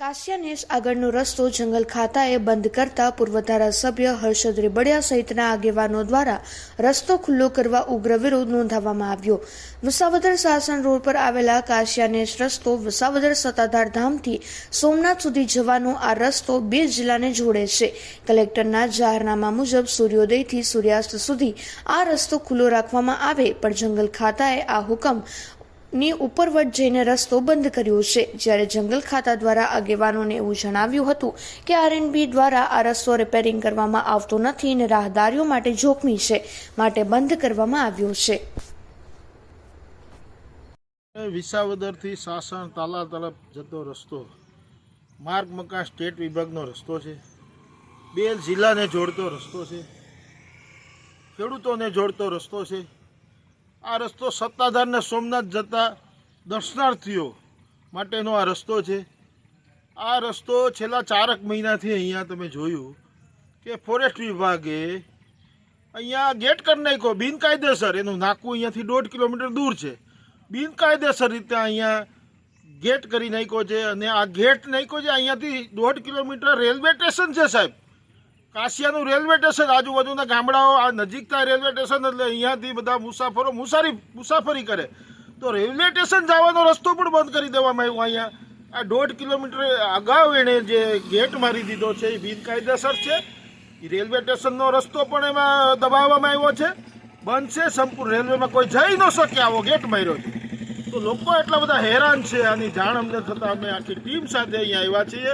કાશિયાનેશ આગળનો રસ્તો જંગલ ખાતાએ બંધ કરતા પૂર્વ ધારાસભ્ય હર્ષદ રેબડિયા સહિતના આગેવાનો દ્વારા રસ્તો ખુલ્લો કરવા ઉગ્ર વિરોધ નોંધાવવામાં આવ્યો. વિસાવદર શાસન રોડ પર આવેલા કાશિયાનેશ રસ્તો વિસાવદર સત્તાધાર ધામથી સોમનાથ સુધી જવાનો આ રસ્તો બે જિલ્લાને જોડે છે. કલેક્ટરના જાહેરનામા મુજબ સૂર્યોદયથી સૂર્યાસ્ત સુધી આ રસ્તો ખુલ્લો રાખવામાં આવે, પણ જંગલ ખાતાએ આ હુકમ ની ઉપરવટ જઈને રસ્તો બંધ કર્યો છે. જ્યારે જંગલ ખાતા દ્વારા આગેવાનોને એવું જણાવ્યું હતું કે આરએનબી દ્વારા આ રસ્તો રિપેરિંગ કરવામાં આવતો નથી અને રાહદારીઓ માટે જોખમી છે, માટે બંધ કરવામાં આવ્યો છે. વિસાવદરથી સાસણ તાલા તરફ જતો રસ્તો. માર્ગ મકાન સ્ટેટ વિભાગનો રસ્તો છે. બે જિલ્લાને જોડતો રસ્તો છે. ખેડૂતોને જોડતો રસ્તો છે. આ રસ્તો સત્તાધારને સોમનાથ જતા દર્શનાર્થીઓ માટેનો આ રસ્તો છે. આ રસ્તો છેલ્લા ચારક મહિનાથી અહીંયા તમે જોયું કે ફોરેસ્ટ વિભાગે અહીંયા ગેટ કરી નાખ્યો. બિનકાયદેસર. એનું નાકું અહીંયાથી દોઢ કિલોમીટર દૂર છે. બિનકાયદેસર રીતે અહીંયા ગેટ કરી નાખ્યો છે અને આ ગેટ નાખ્યો છે અહીંયાથી દોઢ કિલોમીટર રેલવે સ્ટેશન છે સાહેબ. કાશિયાનું રેલવે સ્ટેશન આજુબાજુના ગામડાઓ, આ નજીકતા રેલવે સ્ટેશન એટલે અહીંયાથી બધા મુસાફરો મુસારી મુસાફરી કરે. તો રેલવે સ્ટેશન જવાનો રસ્તો પણ બંધ કરી દેવામાં આવ્યો અહીંયા. આ દોઢ કિલોમીટર અગાઉ એણે જે ગેટ મારી દીધો છે એ બિનકાયદેસર છે. રેલવે સ્ટેશનનો રસ્તો પણ એમાં દબાવવામાં આવ્યો છે. બંધ છે સંપૂર્ણ. રેલવેમાં કોઈ જઈ ન શકે આવો ગેટ માર્યો છે. તો લોકો એટલા બધા હેરાન છે. આની જાણ અમને થતાં અમે આખી ટીમ સાથે અહીંયા આવ્યા છીએ.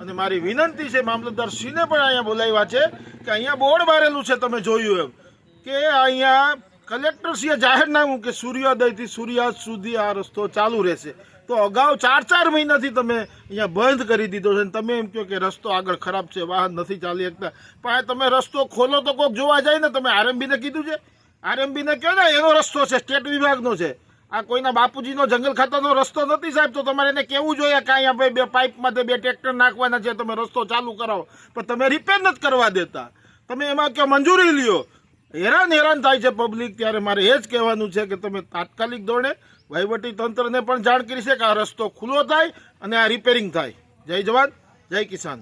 અને મારી વિનંતી છે મામલતદારશ્રીને પણ અહીંયા બોલાવ્યા છે કે અહીંયા બોર્ડ મારેલું છે તમે જોયું એમ, કે અહીંયા કલેક્ટરશ્રીએ જાહેરનામું કે સૂર્યોદયથી સૂર્યાસ્ત સુધી આ રસ્તો ચાલુ રહેશે. તો અગાઉ ચાર ચાર મહિનાથી તમે અહીંયા બંધ કરી દીધો છે તમે એમ કહો કે રસ્તો આગળ ખરાબ છે, વાહન નથી ચાલી શકતા. પણ તમે રસ્તો ખોલો તો કોઈક જોવા જાય ને, તમે આરએમબીને કીધું છે? આરએમબીને કહો ને, એનો રસ્તો છે, સ્ટેટ વિભાગનો છે. આ કોઈના બાપુજીનો જંગલ ખાતાનો રસ્તો નથી સાહેબ, તો તમારે એને કેવું જોઈએ કાંઈ ભાઈ બે પાઇપમાંથી બે ટ્રેક્ટર નાખવાના છે, તમે રસ્તો ચાલુ કરાવો પણ તમે રિપેર નથી કરવા દેતા. તમે એમાં કે મંજૂરી લ્યો. હેરાન હેરાન થાય છે પબ્લિક ત્યારે મારે એ જ કહેવાનું છે કે તમે તાત્કાલિક ધોરણે વહીવટી તંત્રને પણ જાણ કરી છે કે આ રસ્તો ખુલ્લો થાય અને આ રિપેરિંગ થાય. જય જવાન, જય કિસાન.